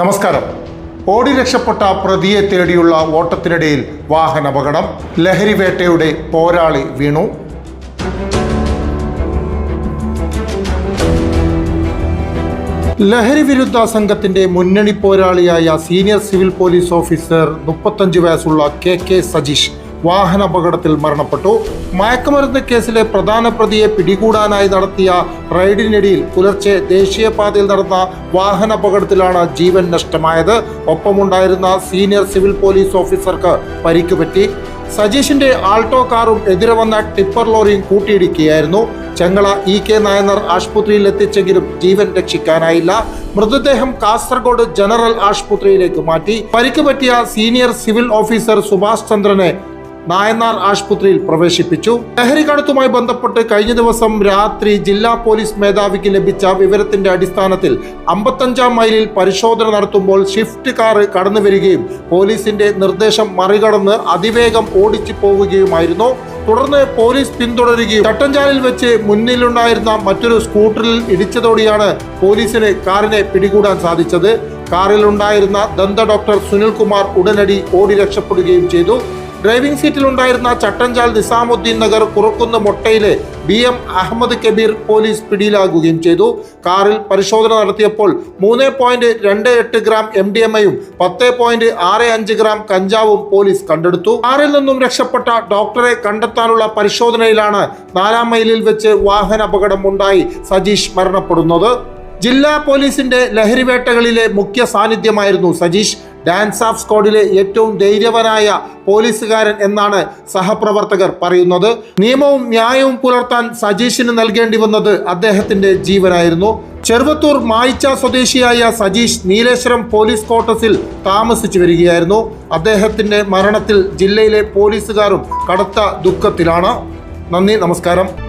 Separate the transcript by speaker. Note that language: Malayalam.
Speaker 1: നമസ്കാരം. ഓടി രക്ഷപ്പെട്ട പ്രതിയെ തേടിയുള്ള ഓട്ടത്തിനിടയിൽ വാഹനാപകടം ലഹരിവേട്ടയുടെ പോരാളി വീണു. ലഹരി വിരുദ്ധ സംഘത്തിന്റെ മുന്നണി പോരാളിയായ സീനിയർ സിവിൽ പോലീസ് ഓഫീസർ മുപ്പത്തഞ്ച് വയസ്സുള്ള കെ കെ സജീഷ് വാഹനാപകടത്തിൽ മരണപ്പെട്ടു. മയക്കുമരുന്ന് കേസിലെ പ്രധാന പ്രതിയെ പിടികൂടാനായി നടത്തിയ റൈഡിനിടയിൽ പുലർച്ചെ ദേശീയപാതയിൽ നടന്ന വാഹനാപകടത്തിലാണ് ജീവൻ നഷ്ടമായത്. ഒപ്പമുണ്ടായിരുന്ന സീനിയർ സിവിൽ പോലീസ് ഓഫീസർക്ക് പരിക്കുപറ്റി സജീഷിന്റെ ആൾട്ടോ കാറും എതിരെ വന്ന ടിപ്പർ ലോറിയും കൂട്ടിയിടിക്കുകയായിരുന്നു. ചെങ്ങള ഇ കെ നായനർ ആശുപത്രിയിൽ എത്തിച്ചെങ്കിലും ജീവൻ രക്ഷിക്കാനായില്ല. മൃതദേഹം കാസർഗോഡ് ജനറൽ ആശുപത്രിയിലേക്ക് മാറ്റി. പരിക്ക് പറ്റിയ സീനിയർ സിവിൽ ഓഫീസർ സുഭാഷ് ചന്ദ്രനെ നായനാർ ആശുപത്രിയിൽ പ്രവേശിപ്പിച്ചു. ലഹരി കടത്തുമായി ബന്ധപ്പെട്ട് കഴിഞ്ഞ ദിവസം രാത്രി ജില്ലാ പോലീസ് മേധാവിക്ക് ലഭിച്ച വിവരത്തിന്റെ അടിസ്ഥാനത്തിൽ അമ്പത്തഞ്ചാം മൈലിൽ പരിശോധന നടത്തുമ്പോൾ ഷിഫ്റ്റ് കാറ് കടന്നു വരികയും പോലീസിന്റെ നിർദ്ദേശം മറികടന്ന് അതിവേഗം ഓടിച്ചു പോവുകയുമായിരുന്നു. തുടർന്ന് പോലീസ് പിന്തുടരുകയും ചട്ടഞ്ചാലിൽ വെച്ച് മുന്നിലുണ്ടായിരുന്ന മറ്റൊരു സ്കൂട്ടറിൽ ഇടിച്ചതോടെയാണ് പോലീസിന് കാറിനെ പിടികൂടാൻ സാധിച്ചത്. കാറിലുണ്ടായിരുന്ന ദന്ത ഡോക്ടർ സുനിൽകുമാർ ഉടനടി ഓടി രക്ഷപ്പെടുകയും ചെയ്തു. ഡ്രൈവിംഗ് സീറ്റിലുണ്ടായിരുന്ന Chattanchal Nizamuddin Nagar Kurakkunnu മൊട്ടയിലെ B M Ahammed Kabeer police പിടിയിലാകുകയും ചെയ്തു. കാറിൽ പരിശോധന നടത്തിയപ്പോൾ മൂന്ന് പോയിന്റ് രണ്ട് എട്ട് ഗ്രാം എം ഡി എം ഐയും പത്ത് പോയിന്റ് ആറ് അഞ്ച് ഗ്രാം കഞ്ചാവും പോലീസ് കണ്ടെടുത്തു. കാറിൽ നിന്നും രക്ഷപ്പെട്ട ഡോക്ടറെ കണ്ടെത്താനുള്ള പരിശോധനയിലാണ് നാലാം മൈലിൽ വെച്ച് വാഹന അപകടം ഉണ്ടായി സജീഷ് മരണപ്പെടുന്നത്. ജില്ലാ പോലീസിന്റെ ലഹരിവേട്ടകളിലെ മുഖ്യ സാന്നിധ്യമായിരുന്നു സജീഷ്. ഡാൻസ് ഓഫ് സ്ക്വാഡിലെ ഏറ്റവും ധൈര്യവനായ പോലീസുകാരൻ എന്നാണ് സഹപ്രവർത്തകർ പറയുന്നത്. നിയമവും ന്യായവും പുലർത്താൻ സജീഷിന് നൽകേണ്ടി വന്നത് അദ്ദേഹത്തിന്റെ ജീവനായിരുന്നു. ചെറുവത്തൂർ മായിച്ച സ്വദേശിയായ സജീഷ് നീലേശ്വരം പോലീസ് ക്വാർട്ടേഴ്സിൽ താമസിച്ചു വരികയായിരുന്നു. അദ്ദേഹത്തിന്റെ മരണത്തിൽ ജില്ലയിലെ പോലീസുകാരും കടുത്ത ദുഃഖത്തിലാണ്. നന്ദി നമസ്കാരം.